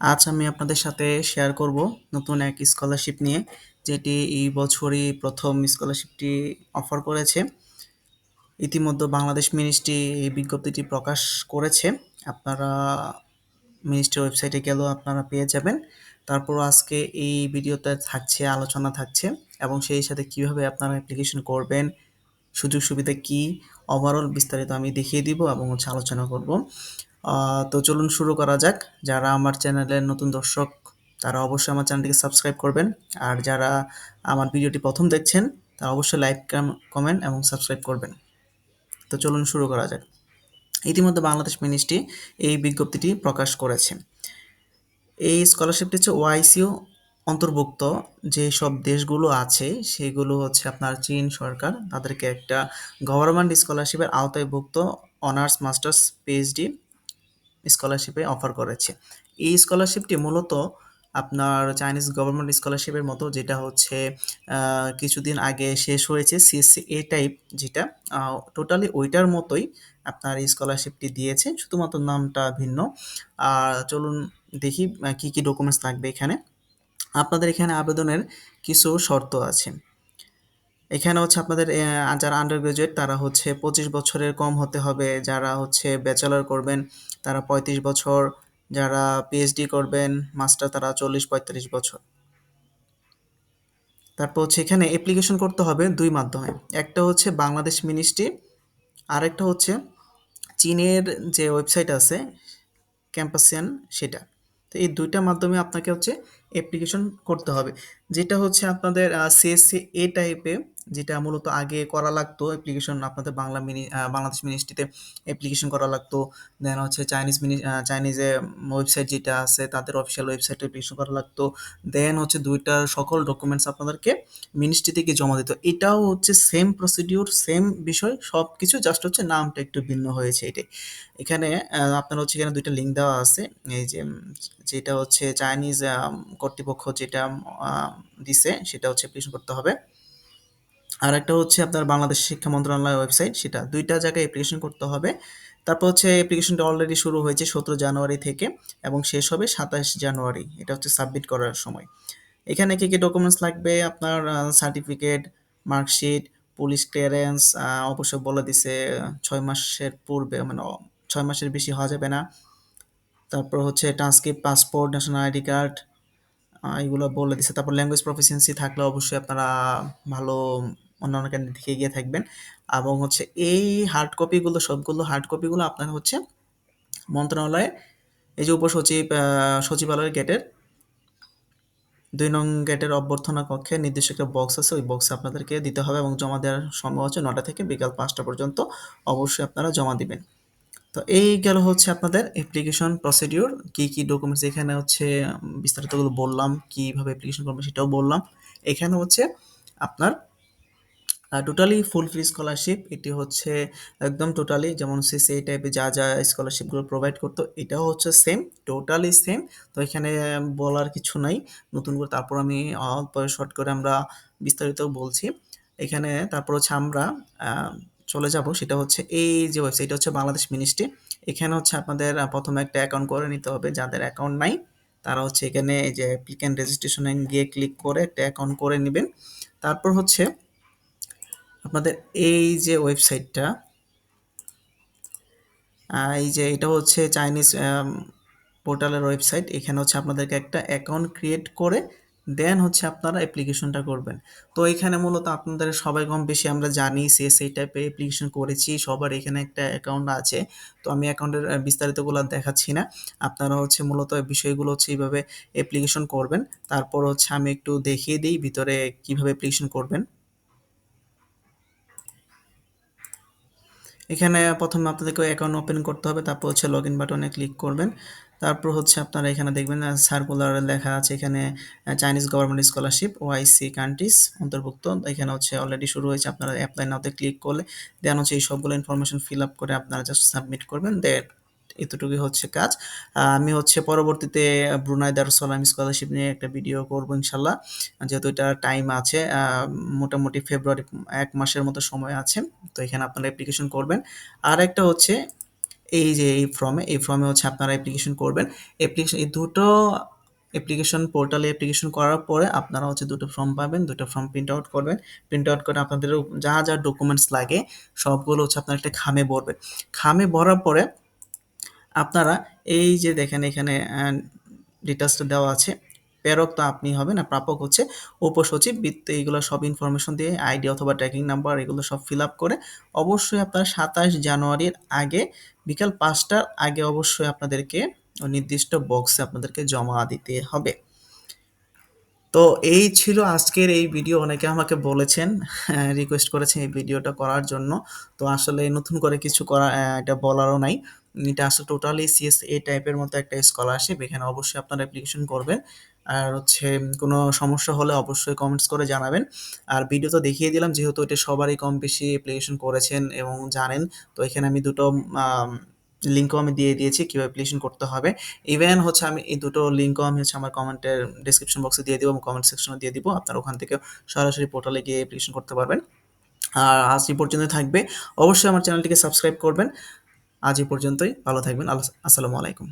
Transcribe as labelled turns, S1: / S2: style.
S1: আজ আমি আপনাদের সাথে শেয়ার করব নতুন এক স্কলারশিপ নিয়ে, যেটি এই বছরই প্রথম স্কলারশিপটি অফার করেছে। ইতিমধ্যে বাংলাদেশ মিনিস্ট্রি এই বিজ্ঞপ্তিটি প্রকাশ করেছে। আপনারা মিনিস্ট্রির ওয়েবসাইটে গেলেও আপনারা পেয়ে যাবেন। তারপর আজকে এই ভিডিওতে থাকছে, আলোচনা থাকছে, এবং সেই সাথে কীভাবে আপনারা অ্যাপ্লিকেশন করবেন সুযোগ সুবিধা কি ওভারঅল বিস্তারিত আমি দেখিয়ে দিব এবং হচ্ছে আলোচনা করব। তো চলুন শুরু করা যাক। যারা আমার চ্যানেলের নতুন দর্শক, তারা অবশ্যই আমার চ্যানেলটিকে সাবস্ক্রাইব করবেন। আর যারা আমার ভিডিওটি প্রথম দেখছেন, তারা অবশ্যই লাইক কমেন্ট এবং সাবস্ক্রাইব করবেন। তো চলুন শুরু করা যাক। ইতিমধ্যে বাংলাদেশ মিনিস্ট্রি এই বিজ্ঞপ্তিটি প্রকাশ করেছে। এই স্কলারশিপটি হচ্ছে ওআইসিও অন্তর্ভুক্ত। যে সব দেশগুলো আছে, সেগুলো হচ্ছে আপনার চীন সরকার। তাদেরকে একটা গভর্নমেন্ট স্কলারশিপের আওতায়ভুক্ত অনার্স, মাস্টার্স, পিএইচডি স্কলারশিপে অফার করেছে। এই স্কলারশিপটি মূলত আপনার চাইনিজ গভর্নমেন্ট স্কলারশিপের মতো, যেটা হচ্ছে কিছুদিন আগে শেষ হয়েছে সিএসসি এ টাইপ যেটা টোটালি ওইটার মতোই আপনার এই স্কলারশিপটি দিয়েছে, শুধুমাত্র নামটা ভিন্ন। আর চলুন দেখি কি কি ডকুমেন্টস লাগবে এখানে। আপনাদের এখানে আবেদনের কিছু শর্ত আছে। এখানে হচ্ছে আপনাদের যারা আন্ডার গ্রাজুয়েট তারা হচ্ছে পঁচিশ বছরের কম হতে হবে, যারা হচ্ছে ব্যাচেলর করবেন তারা পঁয়ত্রিশ বছর, যারা পিএইচডি করবেন মাস্টার তারা চল্লিশ পঁয়তাল্লিশ বছর। তারপর হচ্ছে এখানে অ্যাপ্লিকেশন করতে হবে দুই মাধ্যমে, একটা হচ্ছে বাংলাদেশ মিনিস্ট্রি আরেকটা হচ্ছে চীনের যে ওয়েবসাইট আছে ক্যাম্পাসিয়ান সেটা। তো এই দুইটা মাধ্যমে আপনাকে হচ্ছে অ্যাপ্লিকেশন করতে হবে, যেটা হচ্ছে আপনাদের সিএসসি এ টাইপে যেটা মূলত আগে করা লাগতো অ্যাপ্লিকেশন আপনাদের বাংলা মিনি বাংলাদেশ মিনিস্ট্রিতে অ্যাপ্লিকেশন করা লাগতো। দেন হচ্ছে চাইনিজ মিনি চাইনিজে ওয়েবসাইট যেটা আছে, তাদের অফিসিয়াল ওয়েবসাইটে অ্যাপ্লিকেশন করা লাগতো। দেন হচ্ছে দুইটার সকল ডকুমেন্টস আপনাদেরকে মিনিস্ট্রি থেকে জমা দিত। এটাও হচ্ছে সেম প্রসিডিউর সেম বিষয় সব কিছু জাস্ট হচ্ছে নামটা একটু ভিন্ন হয়েছে এটাই। এখানে আপনার হচ্ছে এখানে দুইটা লিঙ্ক দেওয়া আছে। এই যে যেটা হচ্ছে চাইনিজ কর্তৃপক্ষ যেটা দিছে, সেটা হচ্ছে অ্যাপ্লিকেশন করতে হবে। আর একটা হচ্ছে আপনার বাংলাদেশ শিক্ষা মন্ত্রণালয় ওয়েবসাইট সেটা দুইটা জায়গায় অ্যাপ্লিকেশন করতে হবে। তারপর হচ্ছে অ্যাপ্লিকেশনটা অলরেডি শুরু হয়েছে সতেরো জানুয়ারি থেকে এবং শেষ হবে সাতাশ জানুয়ারি। এটা হচ্ছে সাবমিট করার সময়। এখানে কী কী ডকুমেন্টস লাগবে? আপনার সার্টিফিকেট মার্কশিট পুলিশ ক্লিয়ারেন্স অবশ্যই বলে দিছে, ছয় মাসের পূর্বে মানে ছয় মাসের বেশি হওয়া যাবে না। তারপর হচ্ছে transcript passport national ID card এগুলো বলে দিছে। তারপর ল্যাঙ্গুয়েজ প্রফিসিয়েন্সি থাকলে অবশ্যই আপনারা ভালো অন্যান্য ক্যান্ডিডেট থেকে এগিয়ে থাকবেন। এবং হচ্ছে এই হার্ড কপিগুলো সবগুলো হার্ড কপিগুলো আপনার হচ্ছে মন্ত্রণালয়ে, এই যে উপসচিব সচিবালয়ের গেটের দুই নং গেটের অভ্যর্থনা কক্ষে নির্দিষ্ট একটা বক্স আছে। ওই বক্সে আপনাদেরকে দিতে হবে এবং জমা দেওয়ার সময় হচ্ছে নটা থেকে বিকাল পাঁচটা পর্যন্ত অবশ্যই আপনারা জমা দিবেন। তো এই গেল হচ্ছে আপনাদের অ্যাপ্লিকেশন প্রসিডিওর কি কি ডকুমেন্টস এখানে হচ্ছে বিস্তারিতগুলো বললাম, কীভাবে অ্যাপ্লিকেশন করবেন সেটাও বললাম। এখানে হচ্ছে আপনার টোটালি ফুল ফ্রি স্কলারশিপ এটি হচ্ছে একদম টোটালি যেমন সিসি এই টাইপের যা যা স্কলারশিপগুলো প্রোভাইড করতো, এটাও হচ্ছে সেম টোটালি সেম তো এখানে বলার কিছু নাই, নতুন করে তারপর আমি অল্প শর্ট করে আমরা বিস্তারিত বলছি। এখানে তারপর হচ্ছে আমরা চলে যাব, সেটা হচ্ছে এই যে ওয়েবসাইট হচ্ছে বাংলাদেশ মিনিস্ট্রি এখানে হচ্ছে আপনাদের প্রথমে একটা অ্যাকাউন্ট করে নিতে হবে, যাদের অ্যাকাউন্ট নাই, তারা হচ্ছে এখানে যে অ্যাপ্লিক্যান্ট রেজিস্ট্রেশনে গিয়ে ক্লিক করে একটা অ্যাকাউন্ট করে নেবেন। তারপর হচ্ছে আপনাদের এই যে ওয়েবসাইটটা এই যে এটা হচ্ছে চাইনিজ পোর্টালের ওয়েবসাইট। এখানে হচ্ছে আপনাদেরকে একটা অ্যাকাউন্ট ক্রিয়েট করে দেন হচ্ছে আপনারা অ্যাপ্লিকেশনটা করবেন। তো এখানে মূলত আপনাদের সবাই কম বেশি আমরা জানি এই টাইপের অ্যাপ্লিকেশন করেছি, সবার এখানে একটা অ্যাকাউন্ট আছে। তো আমি অ্যাকাউন্টের বিস্তারিতগুলো দেখাচ্ছি না। আপনারা হচ্ছে মূলত বিষয়গুলো হচ্ছে এইভাবে অ্যাপ্লিকেশন করবেন। তারপর হচ্ছে আমি একটু দেখিয়ে দিই ভিতরে কীভাবে অ্যাপ্লিকেশন করবেন। এখানে প্রথমে আপনাদেরকে অ্যাকাউন্ট ওপেন করতে হবে, তারপর হচ্ছে লগ ইন বাটনে ক্লিক করবেন। তারপর হচ্ছে আপনারা এখানে দেখবেন সার্কুলার লেখা আছে এখানে Chinese government scholarship OIC countries অন্তর্ভুক্ত। এখানে হচ্ছে অলরেডি শুরু হয়েছে, আপনারা অ্যাপ্লাই নাওতে ক্লিক করলে দেন হচ্ছে এই সবগুলো ইনফরমেশন ফিল আপ করে আপনারা জাস্ট সাবমিট করবেন। দেন এতটুকুই হচ্ছে কাজ। আমি হচ্ছে পরবর্তীতে ব্রুনাই দারুসালাম স্কলারশিপ নিয়ে একটা ভিডিও করব ইনশাল্লাহ। যেহেতু এটা টাইম আছে মোটামুটি ফেব্রুয়ারি এক মাসের মতো সময় আছে, তো এখানে আপনারা অ্যাপ্লিকেশন করবেন। আর একটা হচ্ছে এই যে এই ফর্মে এই ফর্মে হচ্ছে আপনারা অ্যাপ্লিকেশন করবেন। অ্যাপ্লিকেশন এই দুটো অ্যাপ্লিকেশন পোর্টালে অ্যাপ্লিকেশন করার পরে আপনারা হচ্ছে দুটো ফর্ম পাবেন, দুটো ফর্ম প্রিন্ট আউট করবেন। প্রিন্ট আউট করে আপনাদের যা যা ডকুমেন্টস লাগে, সবগুলো হচ্ছে আপনার একটা খামে ভরবেন খামে ভরার পরে আপনারা এই যে দেখেন এখানে ডিটেলসটা দেওয়া আছে। প্রেরক তো আপনি হবেন আর প্রাপক হচ্ছে উপসচিব। বৃত্ত এইগুলো সব ইনফরমেশন দিয়ে আইডি অথবা ট্র্যাকিং নাম্বার এগুলো সব ফিল আপ করে অবশ্যই আপনার সাতাশ জানুয়ারির আগে, বিকাল পাঁচটার আগে অবশ্যই আপনাদেরকে নির্দিষ্ট বক্সে আপনাদেরকে জমা দিতে হবে। তো এই ছিল আজকের এই ভিডিও অনেকে আমাকে বলেছেন রিকোয়েস্ট করেছেন এই ভিডিওটা করার জন্য। তো আসলে নতুন করে কিছু করা এটা বলারও নাই। এটা আসলে টোটালি সিএস এ টাইপের মতো একটা স্কলারশিপ এখানে অবশ্যই আপনারা অ্যাপ্লিকেশন করবেন। আর হচ্ছে কোনো সমস্যা হলে অবশ্যই কমেন্টস করে জানাবেন। আর ভিডিও তো দেখিয়ে দিলাম, যেহেতু এটা সবারই কম বেশি অ্যাপ্লিকেশন করেছেন এবং জানেন, তো এখানে আমি দুটো লিঙ্কও আমি দিয়ে দিয়েছি, কীভাবে অ্যাপ্লিকেশন করতে হবে। ইভেন হচ্ছে আমি এই দুটো লিঙ্কও আমি হচ্ছে আমার কমেন্টের ডিসক্রিপশন বক্সে দিয়ে দিব এবং কমেন্ট সেকশনে দিয়ে দিব, আপনারা ওখান থেকে সরাসরি পোর্টালে গিয়ে অ্যাপ্লিকেশন করতে পারবেন। আর আজ পর্যন্ত থাকবে। অবশ্যই আমার চ্যানেলটিকে সাবস্ক্রাইব করবেন। আজ এ পর্যন্তই ভালো থাকবেন আল্লাহ আসসালামু আলাইকুম।